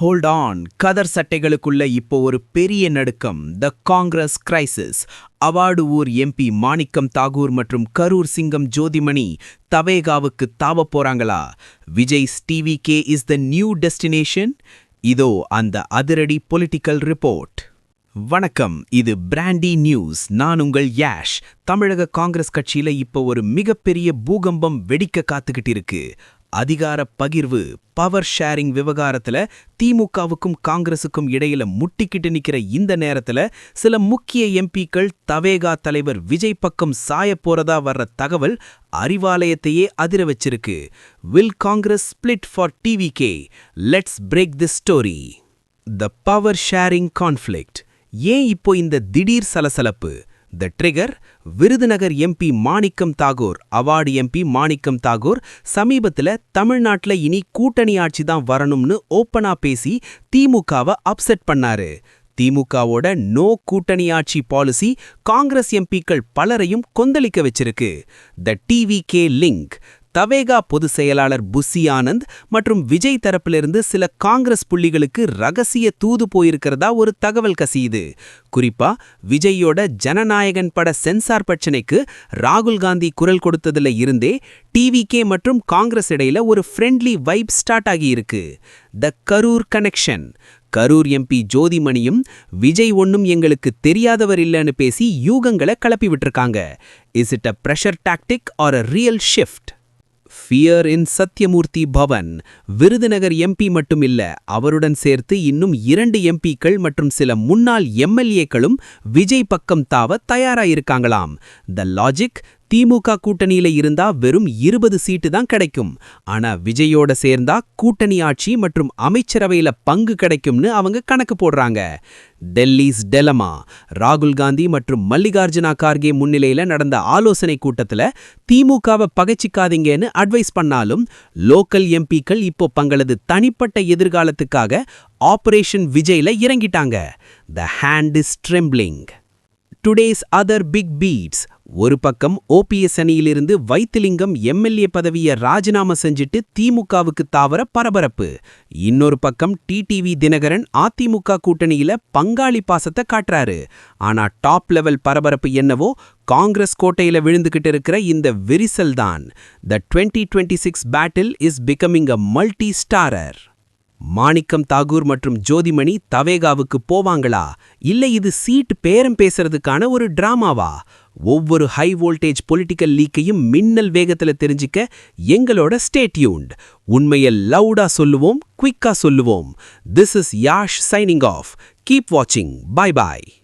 Hold on கதர் சட்டைகளுக்குள்ள இப்போ ஒரு பெரிய நடுக்கம். த காங்கிரஸ் கிரைசிஸ் அவார்டு ஊர் எம்பி மாணிக்கம் தாகூர் மற்றும் கரூர் சிங்கம் ஜோதிமணி தவேகாவுக்கு தாவ போறாங்களா? Vijay TV K is the new destination இதோ அந்த அதிரடி பொலிட்டிக்கல் ரிப்போர்ட் வணக்கம். இது பிராண்டி நியூஸ் நான் உங்கள் யாஷ் தமிழக காங்கிரஸ் கட்சியில இப்போ ஒரு மிகப்பெரிய பூகம்பம் வெடிக்க காத்துக்கிட்டு இருக்கு. அதிகார பகிர்வு பவர் ஷேரிங் விவகாரத்துல திமுகவுக்கும் காங்கிரசுக்கும் இடையில முட்டிக்கிட்டு நிக்கிற இந்த நேரத்துல சில முக்கிய எம்பிக்கள் தவேகா தலைவர் விஜய் பக்கம் சாய போறதா வர்ற தகவல் அறிவாலயத்தையே அதிர வச்சிருக்கு. Will Congress split for TV K let's break the story the power sharing conflict ஏன் இப்போ இந்த திடீர் சலசலப்பு? The trigger Virudhunagar MP Manickam Tagore award MP Manickam Tagore சமீபத்துல தமிழ்நாட்டில் இனி கூட்டணி ஆட்சி தான் வரணும்னு ஓப்பனா பேசி திமுகவை அப்செட் பண்ணாரு. திமுகவோட நோ கூட்டணி ஆட்சி பாலிசி காங்கிரஸ் எம்பிக்கள் பலரையும் கொந்தளிக்க வச்சிருக்கு. The TV K link TVK பொதுச் செயலாளர் புஸ்ஸி ஆனந்த் மற்றும் விஜய் தரப்பிலிருந்து சில காங்கிரஸ் புள்ளிகளுக்கு ரகசிய தூது போயிருக்கிறதா ஒரு தகவல் கசியுது. குறிப்பா விஜயோட ஜனநாயகன் பட சென்சார் பிரச்சனைக்கு ராகுல் காந்தி குரல் கொடுத்ததுல இருந்தே டிவிகே மற்றும் காங்கிரஸ் இடையில ஒரு ஃப்ரெண்ட்லி வைப் ஸ்டார்ட் ஆகியிருக்கு. The Karur connection Karur MP ஜோதிமணியும் Vijay ஒன்னும் எங்களுக்கு தெரியாதவர் இல்லைன்னு பேசி யூகங்களை கிளப்பி விட்டுருக்காங்க. Is it a pressure tactic or a real shift fear in Sathyamurthy Bhavan Virudhunagar MP மட்டும் இல்ல அவருடன் சேர்த்து இன்னும் இரண்டு எம்பிக்கள் மற்றும் சில முன்னாள் எம்எல்ஏக்களும் விஜய் பக்கம் தாவ தயாராயிருக்காங்களாம். த லாஜிக் திமுக கூட்டணியில இருந்தா வெறும் இருபது சீட்டு தான் கிடைக்கும். ஆனா விஜயோட சேர்ந்தா கூட்டணி ஆட்சி மற்றும் அமைச்சரவையில பங்கு கிடைக்கும்னு அவங்க கணக்கு போடுறாங்க. டெல்லிஸ் டெலமா ராகுல் காந்தி மற்றும் மல்லிகார்ஜுனா கார்கே முன்னிலையில நடந்த ஆலோசனை கூட்டத்துல திமுகவை பகைச்சிக்காதீங்கன்னு அட்வைஸ் பண்ணாலும் லோக்கல் எம்பிக்கள் இப்போ தங்களது தனிப்பட்ட எதிர்காலத்துக்காக ஆபரேஷன் விஜய்ல இறங்கிட்டாங்க. The hand is trembling today's other big beats ஒரு பக்கம் ஓபிஎஸ் அணியிலிருந்து வைத்திலிங்கம் எம்எல்ஏ பதவியை ராஜினாமா செஞ்சிட்டு திமுகவுக்கு தாவர பரபரப்பு. இன்னொரு பக்கம் டிடிவி தினகரன் அதிமுக கூட்டணியில பங்காளி பாசத்தை காட்டுறாரு. ஆனா டாப் லெவல் பரபரப்பு என்னவோ காங்கிரஸ் கோட்டையில விழுந்துகிட்டு இருக்கிற இந்த விரிசல் தான். The twenty twenty six battle is becoming a multi starrer Manickam Tagore மற்றும் ஜோதிமணி தவேகாவுக்கு போவாங்களா? இல்ல இது சீட் பேரம் பேசுறதுக்கான ஒரு டிராமாவா? ஒவ்வொரு ஹை வோல்டேஜ் பொலிட்டிக்கல் லீக்கையும் மின்னல் வேகத்துல தெரிஞ்சுக்க எங்களோட ஸ்டேட்யூண்ட் உண்மையை லவுடா சொல்லுவோம் குயிக்கா சொல்லுவோம். This is Yash signing off keep வாட்சிங் பாய் பாய்